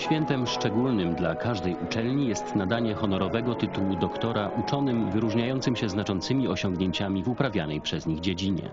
Świętem szczególnym dla każdej uczelni jest nadanie honorowego tytułu doktora uczonym wyróżniającym się znaczącymi osiągnięciami w uprawianej przez nich dziedzinie.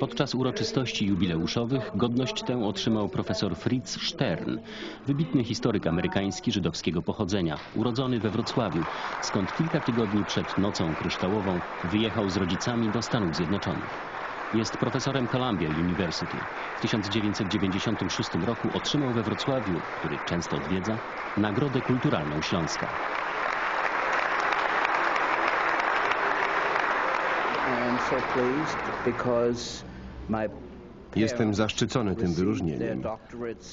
Podczas uroczystości jubileuszowych godność tę otrzymał profesor Fritz Stern, wybitny historyk amerykański żydowskiego pochodzenia, urodzony we Wrocławiu, skąd kilka tygodni przed Nocą Kryształową wyjechał z rodzicami do Stanów Zjednoczonych. Jest profesorem Columbia University. W 1996 roku otrzymał we Wrocławiu, który często odwiedza, Nagrodę Kulturalną Śląska. Jestem zaszczycony tym wyróżnieniem.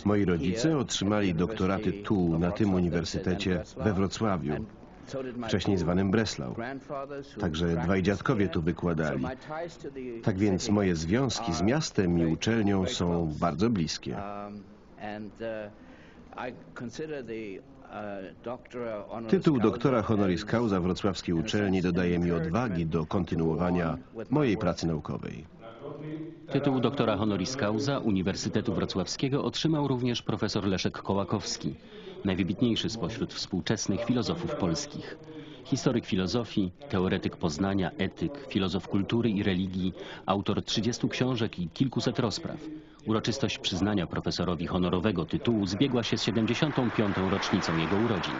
Moi rodzice otrzymali doktoraty tu, na tym uniwersytecie we Wrocławiu, wcześniej zwanym Breslau. Także dwaj dziadkowie tu wykładali. Tak więc moje związki z miastem i uczelnią są bardzo bliskie. Tytuł doktora honoris causa wrocławskiej uczelni dodaje mi odwagi do kontynuowania mojej pracy naukowej. Tytuł doktora honoris causa Uniwersytetu Wrocławskiego otrzymał również profesor Leszek Kołakowski, najwybitniejszy spośród współczesnych filozofów polskich. Historyk filozofii, teoretyk poznania, etyk, filozof kultury i religii, autor 30 książek i kilkuset rozpraw. Uroczystość przyznania profesorowi honorowego tytułu zbiegła się z 75. rocznicą jego urodzin.